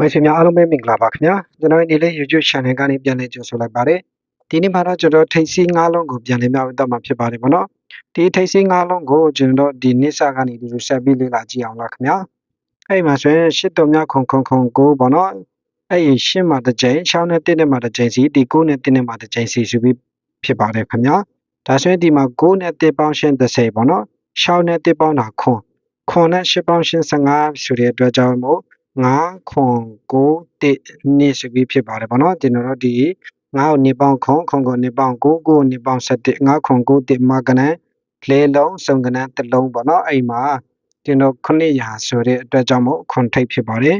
မိတ်ဆွေများအားလုံးပဲမင်္ဂလာပါခင်ဗျာကျွန်တော်ဒီလေး YouTube channel ကနေပြန်လည်ကြိုဆိုလိုက်ပါတယ်ဒီနေ့မှာတော့ကျွန်တော်ထိတ်စီး၅လုံးကိုပြန်လည်မျှဝေတော့မှာဖြစ်ပါတယ်ဗောနော်ဒီထိတ်စီး၅လုံးကိုကျွန်တော်ဒီနေ့စကနေဒီလိုဆက်ပြီးလေ့လာကြည့်အောင်လားခင်ဗျာအဲ့မှာဆိုရင်ရှစ်တုံမြခုံခုံခုံကိုဗောနော်အဲ့ဒီရှစ်မှာတစ်ကြိမ်၆နဲ့1နဲ့မှာတစ်ကြိမ်စီဒီ9နဲ့1နဲ့မှာတစ်ကြိမ်စီဆိုပြီးဖြစ်ပါတယ်ခင်ဗျာဒါဆိုရင်ဒီမှာ9နဲ့1ပေါင်းရှင်း30ဗောနော်6နဲ့1ပေါင်းတာခွန်ခွန်နဲ့8ပေါင်းရှင်း15ဆိုတဲ့အတွက်ကြောင့်မို့ 9ခွန်9 1နှစ်ဆိုပြီးဖြစ်ပါတယ်ဗောနော်ကျွန်တော်တို့ဒီ9ကိုနှစ်ပေါင်းခွန်ခွန်ကိုနှစ်ပေါင်း9 9နှစ်ပေါင်း17 9ခွန်9 1မှာကနန်းလေလုံးစုံကနန်းတစ်လုံးဗောနော်အဲ့မှာကျွန်တော်900ဆိုတဲ့အတွက်ကြောင့်မို့ခွန်ထိပ်ဖြစ်ပါတယ်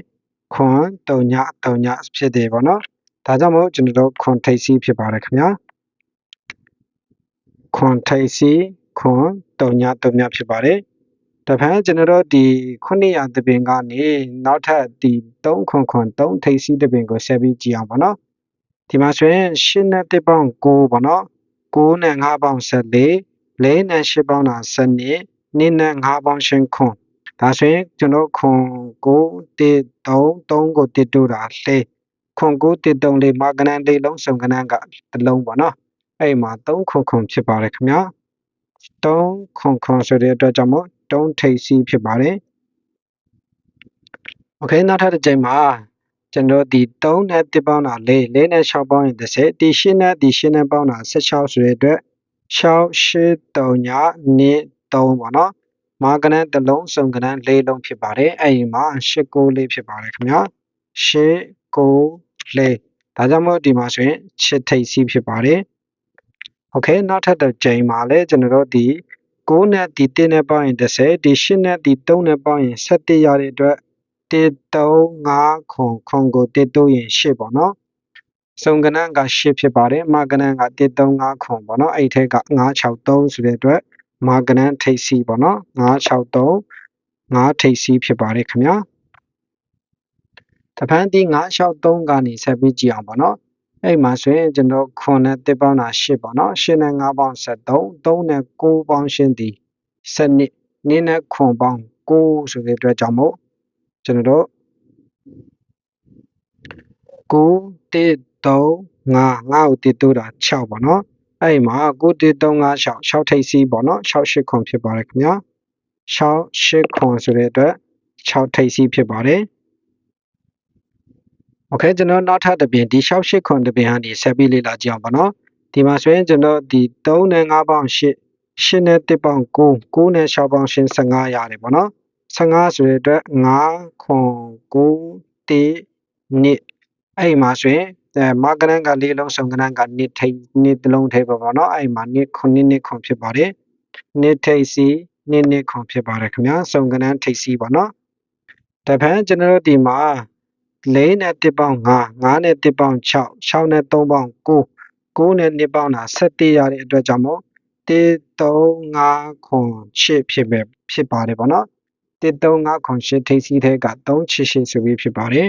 ခွန်3ည3ညဖြစ်တယ်ဗောနော်ဒါကြောင့်မို့ကျွန်တော်တို့ခွန်ထိပ်စီးဖြစ်ပါတယ်ခင်ဗျာခွန်ထိပ်စီးခွန်3ည3ညဖြစ်ပါတယ် တဖန်ကျွန်တော်တို့ဒီ900တပင်ကနေနောက်ထပ်ဒီ3ခွန်ခွန်3ထိပ်စီးတပင်ကိုဆက်ပြီးကြည့်အောင်ပါနော်ဒီမှာဆိုရင်8နဲ့1ပေါင်း9ပါနော်9နဲ့5ပေါင်း14 4နဲ့8ပေါင်းတာ12 2နဲ့5ပေါင်းရှင်ခွန်ဒါဆိုရင်ကျွန်တော်ခွန်9 1 3 3ကိုတစ်တူတာလေခွန်9 1 3လေးမကနန်းလေးလုံးစုံကနန်းကတစ်လုံးပါနော်အဲ့မှာ3ခွန်ခွန်ဖြစ်ပါတယ်ခင်ဗျာ3ခွန်ခွန်ဆိုတဲ့အတွက်ကြောင့်မို့ တုံးထိပ်စီးဖြစ်ပါတယ်။ Okay နောက်ထပ်တစ်ကြိမ်မှာကျွန်တော်ဒီ3နဲ့1ပေါင်းတာ4 4နဲ့6ပေါင်းရင်30ဒီ8နဲ့ဒီ8နဲ့ပေါင်းတာ16ဆိုတဲ့အတွက်6 8 3ည2 3ပေါ့နော်။မာကနန်းတစ်လုံးစုံကနန်း၄လုံးဖြစ်ပါတယ်။အဲ့ဒီမှာ8 9လေးဖြစ်ပါတယ်ခင်ဗျာ။8 9 4ဒါကြောင့်မို့ဒီမှာဆိုရင်ချစ်ထိပ်စီးဖြစ်ပါတယ်။ Okay နောက်ထပ်တစ်ကြိမ်မှာလည်းကျွန်တော်တို့ဒီ 9နဲ့ဒီ1နဲ့ပေါင်းရင်30ဒီ8နဲ့ဒီ3နဲ့ပေါင်းရင်17ရတဲ့အတွက်1 3 5ခွန်ခွန်ကို1 3ရင်8ပေါ့နော်စုံကနန်းက8ဖြစ်ပါတယ်မကနန်းက1 3 5ခွန်ပေါ့နော်အဲ့ထက်က9 6 3ဆိုတဲ့အတွက်မကနန်းထိပ်စီးပေါ့နော်9 6 3 9ထိပ်စီးဖြစ်ပါတယ်ခင်ဗျာတပန်းဒီ9 6 3ကနေဆက်ပြီးကြည့်အောင်ပေါ့နော် အဲ့မှာဆိုရင်ကျွန်တော်ခွန်နဲ့တစ်ပေါင်းတာ8ပေါ့နော်8နဲ့5ပေါင်း73 3နဲ့9ပေါင်းရှင်းသည်7နှစ်နင်းနဲ့ခွန်ပေါင်း9ဆိုတဲ့အတွက်ကြောင့်မို့ကျွန်တော်တို့9 1 3 5 5ကိုတစ်တိုးတာ6ပေါ့နော်အဲ့မှာ9 1 3 5 6 6ထိပ်စီးပေါ့နော်6 8ခွန်ဖြစ်ပါတယ်ခင်ဗျာ6 8ခွန်ဆိုတဲ့အတွက်6ထိပ်စီးဖြစ်ပါတယ် โอเคကျွန်တော်နောက်ထပ်တစ်ပြင်ဒီ6 8ခွန်တစ်ပြင်ကနေဆက်ပြီးလေ့လာကြည့်အောင်ပါနော်ဒီမှာဆိုရင်ကျွန်တော်ဒီ3နဲ့5ပေါင်း8 8နဲ့1ပေါင်း9 9နဲ့6ပေါင်းရှင်း15ရတယ်ပေါ့နော်15ဆိုတဲ့အတွက်5ခွန်9 1နှစ်အဲ့မှာဆိုရင်အဲမာကနန်ကလေးလုံးစုံကနန်ကနှစ်ထိပ်နှစ်တလုံးထိပ်ပေါ့နော်အဲ့မှာနှစ်ခုနှစ်နှစ်ခွန်ဖြစ်ပါတယ်နှစ်ထိပ်စီနှစ်နှစ်ခွန်ဖြစ်ပါတယ်ခင်ဗျာစုံကနန်ထိပ်စီပေါ့နော်တဖန်ကျွန်တော်တို့ဒီမှာ 4နဲ့1ပေါင်း5 5နဲ့1ပေါင်း6 6နဲ့3ပေါင်း9 9နဲ့2ပေါင်းတာ17ရတဲ့အတွက်ကြောင့်မို့1 3 5ခွန်8ဖြစ်ပဲဖြစ်ပါတယ်ပေါ့နော်1 3 5ခွန်8ထိပ်စီးထဲက3 8 8ဆိုပြီးဖြစ်ပါတယ်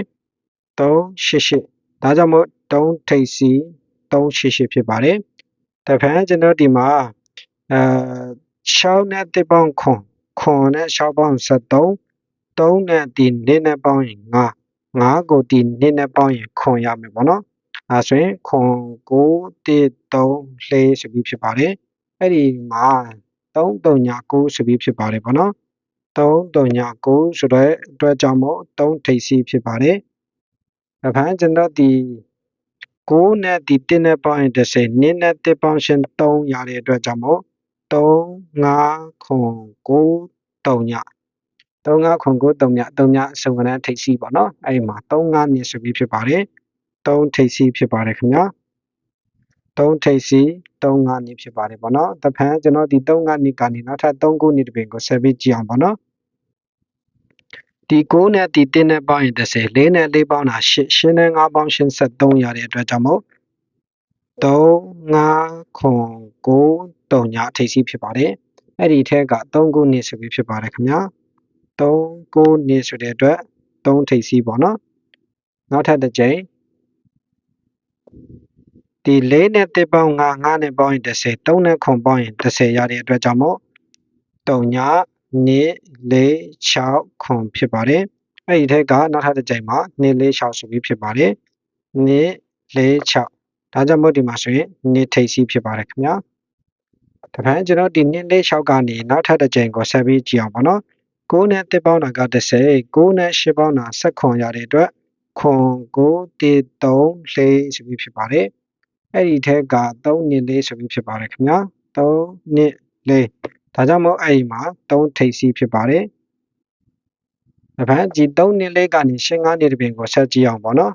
3 8 8ဒါကြောင့်မို့3ထိပ်စီ3 8 8ဖြစ်ပါတယ်တဖန်ကျွန်တော်ဒီမှာအဲ6နဲ့1ပေါင်းခွန်ခွန်နဲ့6ပေါင်း73 3နဲ့ဒီ2နဲ့ပေါင်းရင်5 5ကိုဒီ2နဲ့ပေါင်းရင်ခွန်ရမယ်ပေါ့နော်အဲဆိုရင်ခွန်9 1 3 4ဆိုပြီးဖြစ်ပါတယ်အဲ့ဒီမှာ3 3ည9ဆိုပြီးဖြစ်ပါတယ်ပေါ့နော်3 3ည9ဆိုတော့အတွက်ကြောင့်မို့3ထိပ်စီးဖြစ်ပါတယ်။ဘာကျွန်တော်ဒီ9နဲ့ဒီ1နဲ့ပေါင်းရင်30နင်းနဲ့1ပေါင်းရှင်3ရတဲ့အတွက်ကြောင့်မို့3 5ခွန်9 3ည 3 5ခွန်9 3ည3ညစုံကနန်းထိပ်စီးပါနော်အဲ့ဒီမှာ3 5နှစ်ဆိုပြီးဖြစ်ပါတယ်3ထိပ်စီးဖြစ်ပါတယ်ခင်ဗျာ3ထိပ်စီး3 5နှစ်ဖြစ်ပါတယ်ပေါ့နော်တဖန်ကျွန်တော်ဒီ3 5နှစ်ကနေနောက်ထပ်3ခုနှစ်တပင်ကိုဆက်ပြီးကြည့်အောင်ပေါ့နော်ဒီ9နဲ့ဒီ1နဲ့ပေါင်းရင်30 4နဲ့4ပေါင်းတာ8 8နဲ့5ပေါင်း83ရတဲ့အတွက်ကြောင့်မို့3 5ခွန်9 3ညအထိပ်စီးဖြစ်ပါတယ်အဲ့ဒီထက်က3ခုနှစ်ဆိုပြီးဖြစ်ပါတယ်ခင်ဗျာ 3ခုနှစ်ဆိုတဲ့အတွက်3ထိပ်စီးပေါ့နော်နောက်ထပ်တစ်ကြိမ်ဒီ4နဲ့1ပေါင်း5 5နဲ့ပေါင်းရင်30 3နဲ့ခွန်ပေါင်းရင်30ရတဲ့အတွက်ကြောင့်မို့3ည2 4 6ခွန်ဖြစ်ပါတယ်အဲ့ဒီထက်ကနောက်ထပ်တစ်ကြိမ်မှာ2 4 6ဆိုပြီးဖြစ်ပါတယ်2 4 6ဒါကြောင့်မို့ဒီမှာဆိုရင်2ထိပ်စီးဖြစ်ပါတယ်ခင်ဗျာတခါကျွန်တော်ဒီ2 4 6ကနေနောက်ထပ်တစ်ကြိမ်ကိုဆက်ပြီးကြည့်အောင်ပါနော် 9နဲ့1ပေါင်းတာက30 9နဲ့10ပေါင်းတာ16ရတဲ့အတွက်ခွန်9 1 3 4ဆိုပြီးဖြစ်ပါတယ်အဲ့ဒီထက်က3နှစ်4ဆိုပြီးဖြစ်ပါတယ်ခင်ဗျာ3နှစ်4ဒါကြောင့်မို့အဲ့ဒီမှာ3ထိပ်စီးဖြစ်ပါတယ်။ဒါပေမဲ့ဒီ3နှစ်လေးကနေရှင်း9နှစ်တပြင်ကိုဆက်ကြည့်အောင်ပေါ့နော်။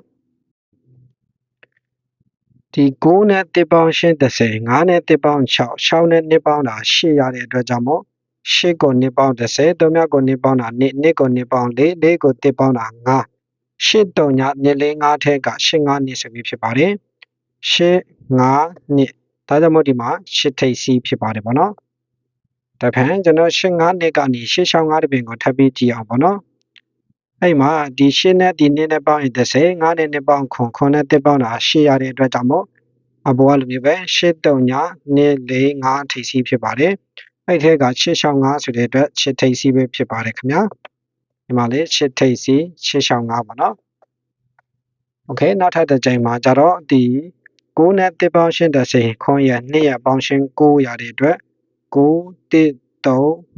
ဒီ9နဲ့1ပေါင်းရှင်း30 9နဲ့1ပေါင်း6 6နဲ့2ပေါင်းတာ8ရတဲ့အတွက်ကြောင့်မို့ 8ကို2ပေါင်း30 3မြောက်ကို2ပေါင်းတာ2 2ကို2ပေါင်း4 4ကို1ပေါင်းတာ9 8တုံည2လေး9ထက်က8 9နှစ်ဆိုပြီးဖြစ်ပါတယ်။8 5နှစ်ဒါကြောင့်မို့ဒီမှာ8ထိပ်စီးဖြစ်ပါတယ်ပေါ့နော်။တဖန်ကျွန်တော်8 5နှစ်ကနေ8 6 5တပြင်ကိုထပ်ပြီးကြည့်အောင်ပေါ့နော်။အဲ့မှာဒီရှင်းနဲ့ဒီနည်းနဲ့ပေါင်းရင်30 9နဲ့2ပေါင်းခွန်ခွန်နဲ့1ပေါင်းတာ8ရတဲ့အတွက်ကြောင့်မို့အဘောကလိုမျိုးပဲ8 3ည2 4 5ထိပ်စီးဖြစ်ပါတယ် အဲ့ထဲက665ဆိုတဲ့အတွက်6ထိပ်စီးပဲဖြစ်ပါတယ်ခင်ဗျာဒီမှာလေ6ထိပ်စီး665ပါနော်โอเคနောက်ထပ်တစ်ကြိမ်မှာကြတော့ဒီ6နဲ့1ပေါင်းရှင်းတဲ့စိန်ခွန်ရ2ရပေါင်းရှင်း9ရတဲ့အတွက်9 1 3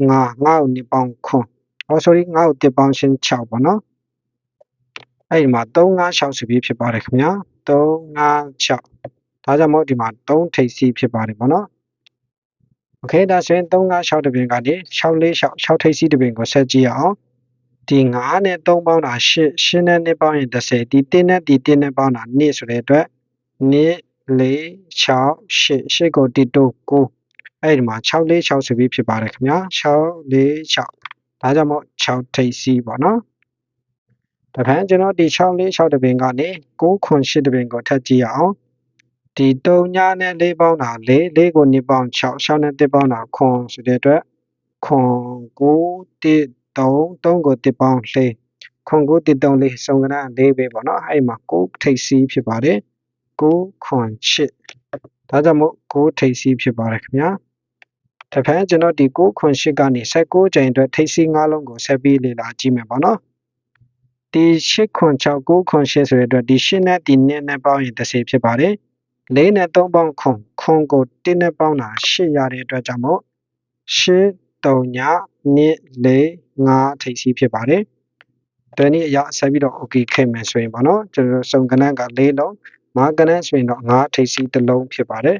5 5ကို2ပေါင်းခွန်ဟော sorry ငါ့ကိုတစ်ပေါင်းရှင်း6ပေါ့နော်အဲ့ဒီမှာ356ဆိုပြီးဖြစ်ပါတယ်ခင်ဗျာ356ဒါကြောင့်မို့ဒီမှာ3ထိပ်စီးဖြစ်ပါတယ်ပေါ့နော် โอเคဒါဆိုရင်356တပင်ကနေ646 6ထိပ်စီးတပင်ကိုဆက်ကြည့်အောင်ဒီ9နဲ့3ပေါင်းတာ8 8နဲ့2ပေါင်းရင်30ဒီ1နဲ့ဒီ1နဲ့ပေါင်းတာ2ဆိုတဲ့အတွက်2 4 6 8 8ကို1တိုး9အဲ့ဒီမှာ6 4 6ဆိုပြီးဖြစ်ပါတယ်ခင်ဗျာ6 4 6ဒါကြောင့်မို့6ထိပ်စီးပေါ့နော်တခါကျွန်တော်ဒီ6လေး6တပင်ကနေ9ခွန်8တပင်ကိုထပ်ကြည့်အောင် ဒီ3ညနဲ့4ပေါင်းတာ4 4ကို2ပေါင်း6 6နဲ့1ပေါင်းတာခွန်ဆိုတဲ့အတွက်ခွန်9 1 3 3ကို1ပေါင်း4ခွန်9 1 3 4စုံကနာ4ပဲပေါ့နော်အဲ့မှာ9ထိပ်စီးဖြစ်ပါတယ်9ခွန်8ဒါကြောင့်မို့9ထိပ်စီးဖြစ်ပါတယ်ခင်ဗျာတဖန်ကျွန်တော်ဒီ6ခွန်8ကနေ16ကြိမ်အတွက်ထိပ်စီး၅လုံးကိုဆက်ပြီးလေ့လာကြည့်မယ်ပေါ့နော်ဒီ8ခွန်6 9ခွန်8ဆိုတဲ့အတွက်ဒီ8နဲ့ဒီ2နဲ့ပေါင်းရင်30ဖြစ်ပါတယ် ၄နဲ့3ပေါင်းခွန်ခွန်ကို1နဲ့ပေါင်းတာ8ရတဲ့အတွက်ကြောင့်မို့8 3ည2 4 5ထိပ်စီးဖြစ်ပါတယ်တနည်းအရာဆက်ပြီးတော့ okay ခဲ့မယ်ဆိုရင်ပေါ့နော်ကျွန်တော်စုံကနန်းက၄လုံးမာကနန်းဆိုရင်တော့5ထိပ်စီးတစ်လုံးဖြစ်ပါတယ်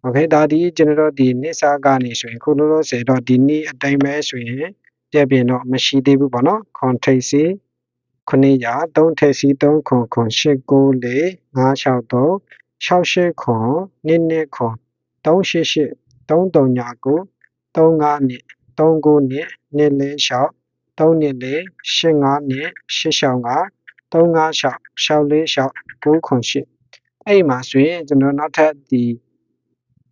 โอเคဒါဒီကျွန်တော်တို့ဒီနှစ်စာကနေဆိုရင်ခုလောလောဆယ်တော့ဒီနေ့အတိုင်းပဲဆိုရင်ပြပြင်းတော့မရှိသေးဘူးပေါ့နော်ခွန်ထိပ်စီ9ရာ3ထိပ်စီ3ခွန်ခွန်8 9 4 5 6 3 68ခွန်2နှစ်ခွန်388 3 3ညာ9 35နှစ်39နှစ်2လေး6 3နှစ်လေး85နှစ်85 356 646 9ခွန်8အဲ့မှာဆိုရင်ကျွန်တော်နောက်ထပ်ဒီ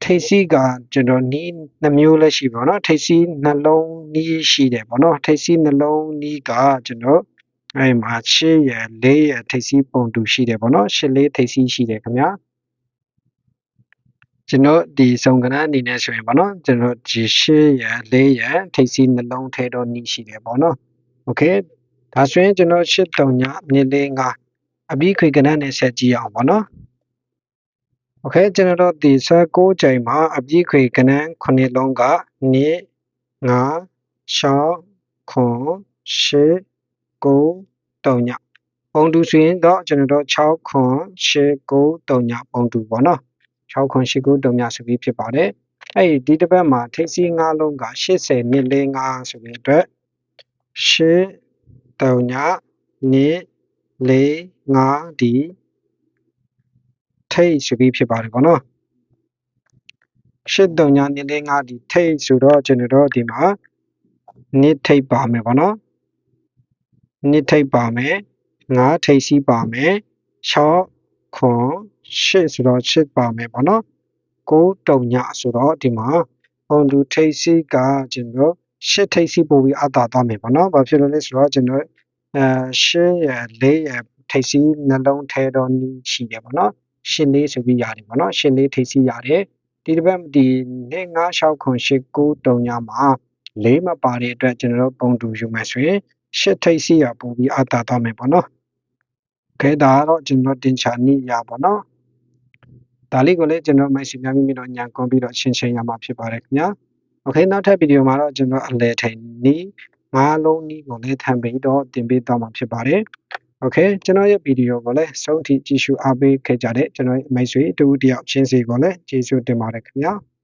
ထိပ်စီးကကျွန်တော်နီးနှမျိုးလည်းရှိပါတော့ထိပ်စီးနှလုံးနီးရှိတယ်ပေါ့နော်ထိပ်စီးနှလုံးနီးကကျွန်တော်အဲ့မှာရှေ့ရလေးရထိပ်စီးပုံတူရှိတယ်ပေါ့နော်ရှစ်လေးထိပ်စီးရှိတယ်ခင်ဗျာ ကျွန်တော်ဒီစုံကနန်းအနေနဲ့ဆိုရင်ပေါ့နော်ကျွန်တော်ဒီရှေ့ရလေးရထိပ်စီးနှလုံးထဲတော့နီးရှိတယ်ပေါ့နော်โอเคဒါဆိုရင်ကျွန်တော်ရှစ်တုံညမြစ်လေးငါအပြီးခွေကနန်းနဲ့ဆက်ကြည့်အောင်ပေါ့နော်โอเคကျွန်တော်တို့ဒီ16ချိန်မှာအပြည့်ခွေကနန်း9လုံးက2 5 6ခွန်8 9 3ညပုံတူဆိုရင်တော့ကျွန်တော်တို့6ခွန်8 9 3ညပုံတူပေါ့နော် 6ခွန်8 9 3ညဆိုပြီးဖြစ်ပါတယ်အဲ့ဒီတစ်ပတ်မှာထိပ်စီး5လုံးက80နှစ်လေး5ဆိုပြီးအတွက်8 3ည2 4 5ဒီထိတ်ဆိုပြီးဖြစ်ပါတယ်ပေါ့နော်ရှစ်တုံညာနေလေးငါဒီထိတ်ဆိုတော့ကျွန်တော်တို့ဒီမှာနစ်ထိတ်ပါမယ်ပေါ့နော်နစ်ထိတ်ပါမယ်ငါထိတ်စီးပါမယ်6ခွန် 8ဆိုတော့8ပါမယ်ပေါ့နော်9တုံညာဆိုတော့ဒီမှာပုံတူထိတ်စီးကကျွန်တော်ရှစ်ထိတ်စီးပို့ပြီးအတာသွားမယ်ပေါ့နော်ဘာဖြစ်လို့လဲဆိုတော့ကျွန်တော်အဲရှစ်ရလေးရထိတ်စီးနှလုံးထဲတော့နီးရှိတယ်ပေါ့နော်ရှင်းလေးဆိုပြီးရတယ်ပေါ့နော်ရှင်းလေးထိပ်စီးရတယ်ဒီတစ်ပတ်ဒီနေ့9 6ခွန်8 9တုံညမှာလေးမပါတဲ့အတွက်ကျွန်တော်တို့ပုံတူယူမယ်ဆိုရင်ရှစ်ထိပ်စီရပို့ပြီးအတာသွားမယ်ပေါ့နော်။ခဲဒါကတော့ကျွန်တော်တင်ချာနိရပေါ့နော်။ ဒါလေးကိုလည်းကျွန်တော်မိုက်စီများမိမိတော့ညံကွန်ပြီးတော့ရှင်းရှင်းရမှာဖြစ်ပါတယ်ခင်ဗျာ။ Okay နောက်ထပ်ဗီဒီယိုမှာတော့ကျွန်တော်အလဲထိန်နီးငါးလုံးနီးကိုလည်းထပ်ပြီးတော့တင်ပေးသွားမှာဖြစ်ပါတယ်။ Okay ကျွန်တော်ရဲ့ဗီဒီယိုကိုလည်းဆုံးထိကြည့်ရှုအားပေးခဲ့ကြတဲ့ကျွန်တော်ရဲ့မိတ်ဆွေတူတယောက်ချင်းစီကိုလည်းကျေးဇူးတင်ပါတယ်ခင်ဗျာ။